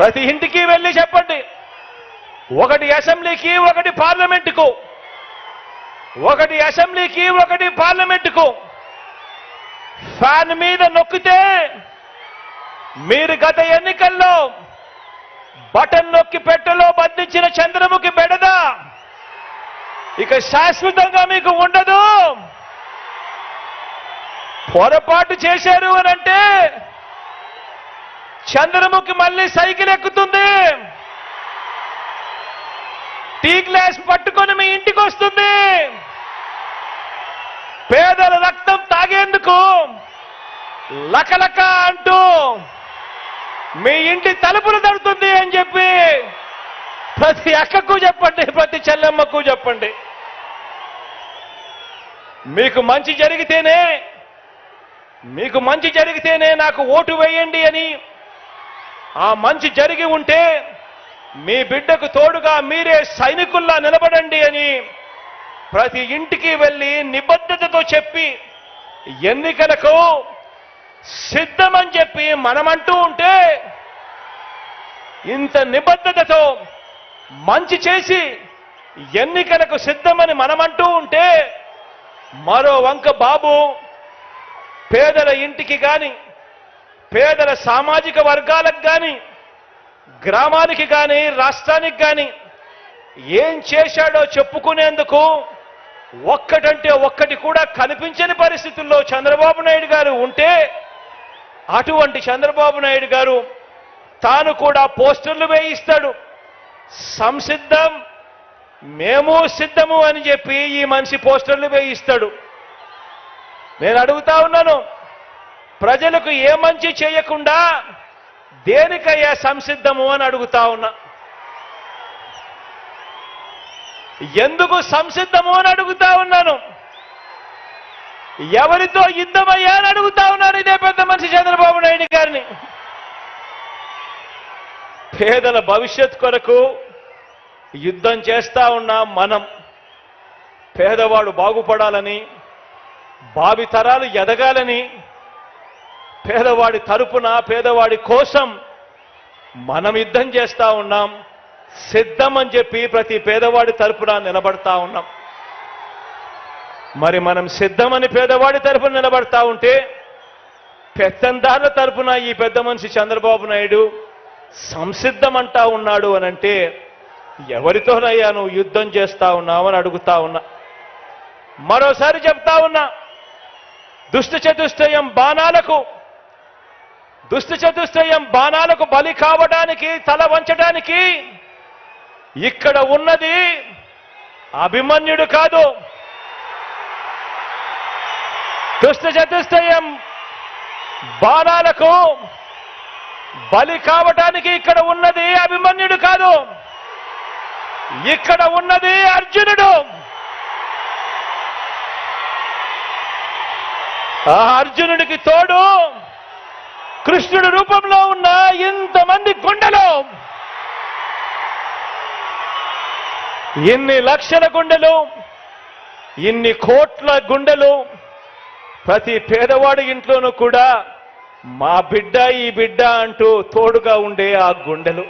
ప్రతి ఇంటికి వెళ్ళి చెప్పండి. ఒకటి అసెంబ్లీకి ఒకటి పార్లమెంటుకు. ఒకటి అసెంబ్లీకి ఒకటి పార్లమెంటుకు. ఫ్యాన్ మీద నొక్కితే మీరు గత ఎన్నికల్లో బటన్ నొక్కి పెట్టెలో బంధించిన చంద్రముఖి బెడద ఇక శాశ్వతంగా మీకు ఉండదు. పొరపాటు చేశారు అని అంటే చంద్రముఖి మళ్ళీ సైకిల్ ఎక్కుతుంది. టీ గ్లాస్ పట్టుకొని మీ ఇంటికి వస్తుంది. పేదల రక్తం తాగేందుకు లకలక అంటూ మీ ఇంటి తలుపులు తడుతుంది అని చెప్పి ప్రతి అక్కకు చెప్పండి ప్రతి చెల్లెమ్మకు చెప్పండి. మీకు మంచి జరిగితేనే మీకు మంచి జరిగితేనే నాకు ఓటు వేయండి అని ఆ మంచి జరిగి ఉంటే మీ బిడ్డకు తోడుగా మీరే సైనికుల్లా నిలబడండి అని ప్రతి ఇంటికి వెళ్ళి నిబద్ధతతో చెప్పి ఎన్నికలకు సిద్ధమని చెప్పి మనమంటూ ఉంటే ఇంత నిబద్ధతతో మంచి చేసి ఎన్నికలకు సిద్ధమని మనమంటూ ఉంటే మరో వంక బాబు పేదల ఇంటికి కానీ పేదల సామాజిక వర్గాలకు కానీ గ్రామానికి కానీ రాష్ట్రానికి కానీ ఏం చేశాడో చెప్పుకునేందుకు ఒక్కటంటే ఒక్కటి కూడా కనిపించని పరిస్థితుల్లో చంద్రబాబు నాయుడు గారు ఉంటే అటువంటి చంద్రబాబు నాయుడు గారు తాను కూడా పోస్టర్లు వేయిస్తాడు. సంసిద్ధం మేము సిద్ధము అని చెప్పి ఈ మనిషి పోస్టర్లు వేయిస్తాడు. నేను అడుగుతా ఉన్నాను ప్రజలకు ఏ మంచి చేయకుండా దేనికయ్యా సంసిద్ధము అని అడుగుతా ఉన్నా. ఎందుకు సంసిద్ధము అని అడుగుతా ఉన్నాను? ఎవరితో యుద్ధమయ్యా అని అడుగుతా ఉన్నాను ఇదే పెద్ద మనిషి చంద్రబాబు నాయుడు గారిని. పేదల భవిష్యత్ కొరకు యుద్ధం చేస్తా ఉన్నా మనం. పేదవాడు బాగుపడాలని భావితరాలు ఎదగాలని పేదవాడి తరపున పేదవాడి కోసం మనం యుద్ధం చేస్తా ఉన్నాం సిద్ధం అని చెప్పి ప్రతి పేదవాడి తరపున నిలబడతా ఉన్నాం. మరి మనం సిద్ధమని పేదవాడి తరపున నిలబడతా ఉంటే పెత్తందారుల తరపున ఈ పెద్ద మనిషి చంద్రబాబు నాయుడు సంసిద్ధం అంటా ఉన్నాడు అని అంటే ఎవరితోనయ్యా నువ్వు యుద్ధం చేస్తా ఉన్నావని అడుగుతా ఉన్నా. మరోసారి చెప్తా ఉన్నా దుష్ట చతుష్టయం బాణాలకు దుష్ట చతుష్టయం బాణాలకు బలి కావడానికి తల వంచడానికి ఇక్కడ ఉన్నది అభిమన్యుడు కాదు. దుష్ట చతుష్టయం బాణాలకు బలి కావటానికి ఇక్కడ ఉన్నది అభిమన్యుడు కాదు. ఇక్కడ ఉన్నది అర్జునుడు. ఆ అర్జునుడికి తోడు కృష్ణుడి రూపంలో ఉన్న ఇంతమంది గుండెలు ఇన్ని లక్షల గుండెలు ఇన్ని కోట్ల గుండెలు ప్రతి పేదవాడి ఇంట్లోనూ కూడా మా బిడ్డ ఈ బిడ్డ అంటూ తోడుగా ఉండే ఆ గుండెలు.